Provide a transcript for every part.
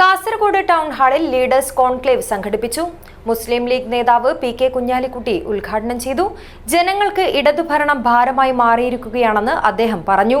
Kasaragod town ഹാളിൽ leaders conclave സംഘടിപ്പിച്ചു. മുസ്ലിം ലീഗ് നേതാവ് പി കെ കുഞ്ഞാലിക്കുട്ടി ഉദ്ഘാടനം ചെയ്തു. ജനങ്ങൾക്ക് ഇടതുഭരണം ഭാരമായി മാറിയിരിക്കുകയാണെന്ന് അദ്ദേഹം പറഞ്ഞു.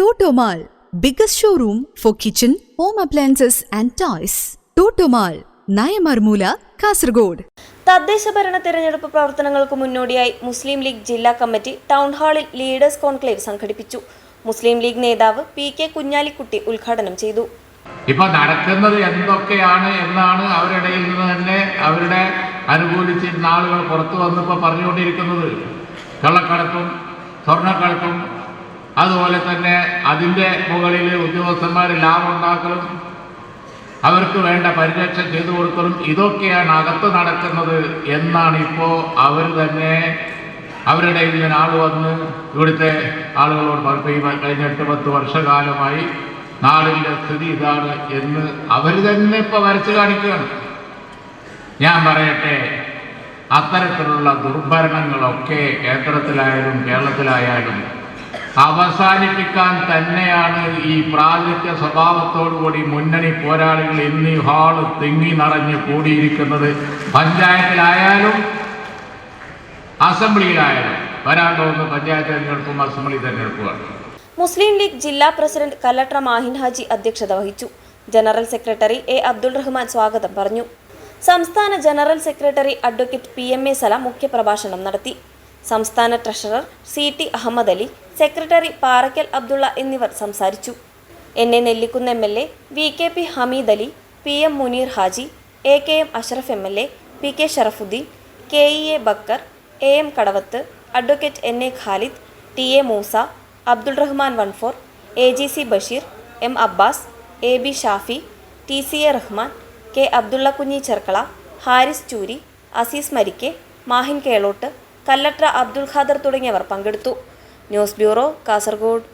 Totomal, biggest showroom for kitchen home appliances and toys. Totomal Nayamarmoola Kasaragod തദ്ദേശ ഭരണ തെരഞ്ഞെടുപ്പ് പ്രവർത്തനങ്ങൾക്ക് മുന്നോടിയായി മുസ്ലിം ലീഗ് ജില്ലാ കമ്മിറ്റി ടൗൺ ഹാളിൽ ലീഡേഴ്സ് കോൺക്ലേവ് സംഘടിപ്പിച്ചു. മുസ്ലിം ലീഗ് നേതാവ് പി കെ കുഞ്ഞാലിക്കുട്ടി ഉദ്ഘാടനം ചെയ്തു. ഇപ്പൊ നടക്കുന്നത് എന്തൊക്കെയാണ് എന്നാണ് അവരുടെ നിന്ന് തന്നെ അവരുടെ അനുകൂലിച്ചിരുന്ന ആളുകൾ പുറത്തു വന്നപ്പോൾ പറഞ്ഞുകൊണ്ടിരിക്കുന്നത്. കള്ളക്കടത്തും സ്വർണക്കടത്തും അതുപോലെ തന്നെ അതിന്റെ മുകളിൽ ഉദ്യോഗസ്ഥന്മാർ ലാഭം ഉണ്ടാക്കലും അവർക്ക് വേണ്ട പരിരക്ഷ ചെയ്തു കൊടുക്കലും ഇതൊക്കെയാണ് അകത്ത് നടക്കുന്നത് എന്നാണ് ഇപ്പോൾ അവർ തന്നെ അവരുടെ ഇതിന് ആൾ വന്ന് ഇവിടുത്തെ ആളുകളോട് പറഞ്ഞു കഴിഞ്ഞ എട്ട് പത്ത് വർഷകാലമായി നാടിന്റെ സ്ഥിതി ഇതാണ് എന്ന് അവർ തന്നെ ഇപ്പോൾ വരച്ചു കാണിക്കുകയാണ്. ഞാൻ പറയട്ടെ അത്തരത്തിലുള്ള ദുർഭരണങ്ങളൊക്കെ കേന്ദ്രത്തിലായാലും കേരളത്തിലായാലും അവസാനിപ്പിക്കാൻ തന്നെയാണ് ഈ പ്രാതിനിധ്യ സ്വഭാവത്തോടുകൂടി മുന്നണി പോരാളികൾ എന്നീ ഹാൾ തിങ്ങി നിറഞ്ഞ് കൂടിയിരിക്കുന്നത് പഞ്ചായത്തിലായാലും അസംബ്ലിയിലായാലും. വരാൻ പോകുന്ന പഞ്ചായത്ത് തിരഞ്ഞെടുപ്പും അസംബ്ലി തെരഞ്ഞെടുപ്പുമാണ്. മുസ്ലിം ലീഗ് ജില്ലാ പ്രസിഡന്റ് കല്ലട്ര മാഹിൻ ഹാജി അധ്യക്ഷത വഹിച്ചു. General secretary A Abdul Rahman സ്വാഗതം പറഞ്ഞു. സംസ്ഥാന general secretary advocate P M A Sala മുഖ്യപ്രഭാഷണം നടത്തി. സംസ്ഥാന treasurer C T Ahammed Ali secretary Parakkal Abdulla എന്നിവർ സംസാരിച്ചു. N A Nellikunnu M L A V K P Hameed Ali P M Muneer Haji A K M Ashraf M L A P K Sharafudheen K E A Bakkar A M Kadavath advocate N A Khalid T A Moosa Abdul Rahman one four A G C Basheer M Abbas A B Shafi T C A Rahman K Abdulla Kunhi Cherkala Haris ചൂരി അസീസ് മരിക്കെ മാഹിൻ കേളോട്ട് കല്ലട്ര അബ്ദുൾ ഖാദർ തുടങ്ങിയവർ പങ്കെടുത്തു. News bureau Kasaragod.